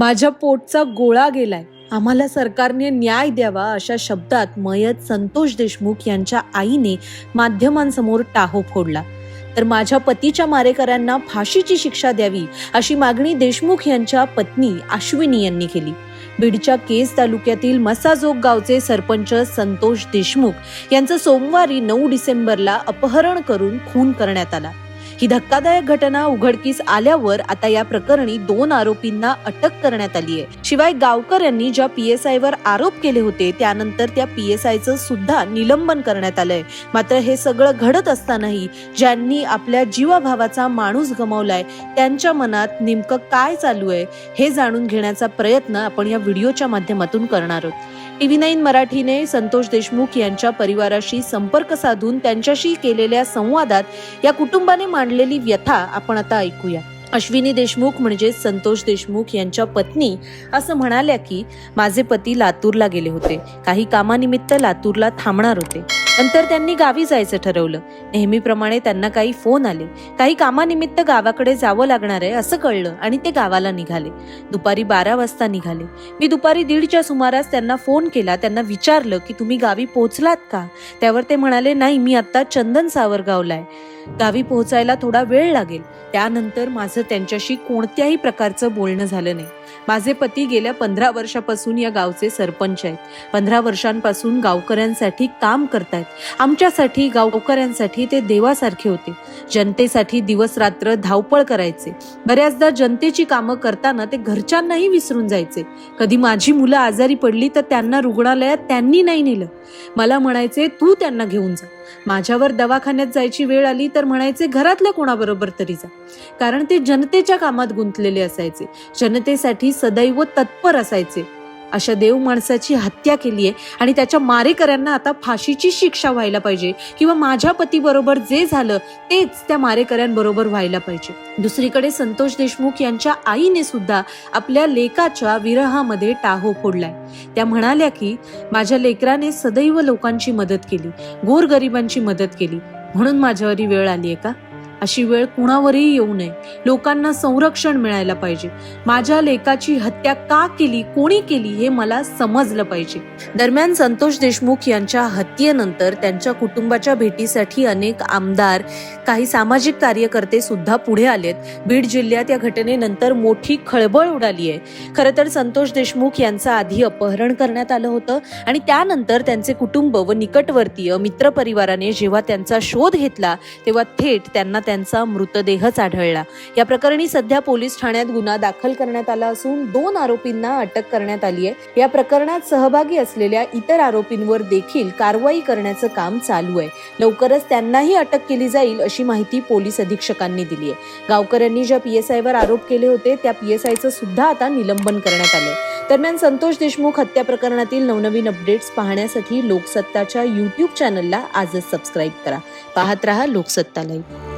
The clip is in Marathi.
माझ्या पोटचा गोळा गेलाय. आम्हाला सरकारने न्याय द्यावा अशा शब्दात मयत संतोष देशमुख यांच्या आईने माध्यमांसमोर टाहो फोडला. तर माझ्या पतीच्या मारेकऱ्यांना फाशीची शिक्षा द्यावी अशी मागणी देशमुख यांच्या पत्नी अश्विनी यांनी केली. बीडच्या केस तालुक्यातील मसाजोग गावचे सरपंच संतोष देशमुख यांचं सोमवारी नऊ डिसेंबरला अपहरण करून खून करण्यात आला. ही धक्कादायक घटना उघडकीस आल्यावर आता या प्रकरणी दोन आरोपींना अटक करण्यात आली आहे. शिवाय गावकर यांनी ज्या पीएसआय वर आरोप केले होते त्यानंतर त्या पीएसआयचं सुद्धा निलंबन करण्यात आलंय. मात्र हे सगळं घडत असतानाही ज्यांनी आपल्या जीवाभावाचा माणूस गमावलाय त्यांच्या मनात नेमकं काय चालू आहे हे जाणून घेण्याचा प्रयत्न आपण या व्हिडिओच्या माध्यमातून करणार आहोत. टीव्ही नाईन मराठीने संतोष देशमुख यांच्या परिवाराशी संपर्क साधून त्यांच्याशी केलेल्या संवादात या कुटुंबाने मांडलेली व्यथा आपण आता ऐकूया. अश्विनी देशमुख म्हणजे संतोष देशमुख यांच्या पत्नी असं म्हणाल्या की माझे पती लातूरला गेले होते. काही कामानिमित्त लातूरला थांबणार होते. नंतर त्यांनी गावी जायचं ठरवलं. नेहमीप्रमाणे त्यांना काही फोन आले. काही कामानिमित्त गावाकडे जावं लागणार आहे असं कळलं आणि ते गावाला निघाले. दुपारी बारा वाजता निघाले. मी दुपारी दीडच्या सुमारास त्यांना फोन केला. त्यांना विचारलं की तुम्ही गावी पोहोचलात का? त्यावर ते म्हणाले नाही मी आत्ता चंदन सावरगावला आहे गावी पोहोचायला थोडा वेळ लागेल. त्यानंतर माझं त्यांच्याशी कोणत्याही प्रकारचं बोलणं झालं नाही. माझे पती गेल्या पंधरा वर्षापासून या गावचे सरपंच आहेत. पंधरा वर्षांपासून गावकऱ्यांसाठी काम करतायत. आमच्यासाठी गावकऱ्यांसाठी ते देवासारखे होते. जनतेसाठी दिवस रात्र धावपळ करायचे. बऱ्याचदा जनतेची कामं करताना ते घरच्यांनाही विसरून जायचे. कधी माझी मुलं आजारी पडली तर त्यांना रुग्णालयात त्यांनी नाही नेलं. मला म्हणायचे तू त्यांना घेऊन जा. माझ्यावर दवाखान्यात जायची वेळ आली तर म्हणायचे घरातल्या कोणाबरोबर तरी जा. कारण ते जनतेच्या कामात गुंतलेले असायचे. जनतेसाठी सदैव तत्पर असायचे. अशा देव माणसाची हत्या केली आहे आणि त्याच्या मारेकऱ्यांना आता फाशीची शिक्षा व्हायला पाहिजे किंवा माझ्या पतीबरोबर जे झालं तेच त्या मारेकऱ्यांबरोबर व्हायला पाहिजे. दुसरीकडे संतोष देशमुख यांच्या आईने सुद्धा आपल्या लेकाच्या विरहामध्ये टाहो फोडलाय. त्या म्हणाल्या की माझ्या लेकराने सदैव लोकांची मदत केली गोरगरिबांची मदत केली. म्हणून माझ्यावरी वेळ आली आहे का? अशी वेळ कुणावरही येऊ नये. लोकांना संरक्षण मिळायला पाहिजे. माझ्या लेखाची हत्या का केली कोणी केली हे मला समजलं पाहिजे. दरम्यान संतोष देशमुख यांच्या हत्येनंतर त्यांच्या कुटुंबाच्या भेटीसाठी अनेक आमदार काही सामाजिक कार्यकर्ते सुद्धा पुढे आलेत. बीड जिल्ह्यात या घटनेनंतर मोठी खळबळ उडाली आहे. खरं तर संतोष देशमुख यांचं आधी अपहरण करण्यात आलं होतं आणि त्यानंतर त्यांचे कुटुंब व निकटवर्तीय मित्रपरिवाराने जेव्हा त्यांचा शोध घेतला तेव्हा थेट त्यांना त्यांचा मृतदेहच आढळला या प्रकरणी सध्या पोलीस ठाण्यात गुन्हा दाखल करण्यात आला असून दोन आरोपींना अटक करण्यात आली आहे. या प्रकरणात सहभागी असलेल्या इतर आरोपींवर देखील कारवाई करण्याचं काम चालू आहे. लवकरच त्यांनाही अटक केली जाईल अशी माहिती पोलीस अधीक्षकांनी दिली आहे. गावकऱ्यांनी ज्या पीएसआय वर आरोप केले होते त्या पीएसआयचं सुद्धा आता निलंबन करण्यात आलंय. दरम्यान संतोष देशमुख हत्या प्रकरणातील नवनवीन अपडेट्स पाहण्यासाठी लोकसत्ताच्या युट्यूब चॅनलला आजच सबस्क्राईब करा. पाहत रहा लोकसत्ता लाईव्ह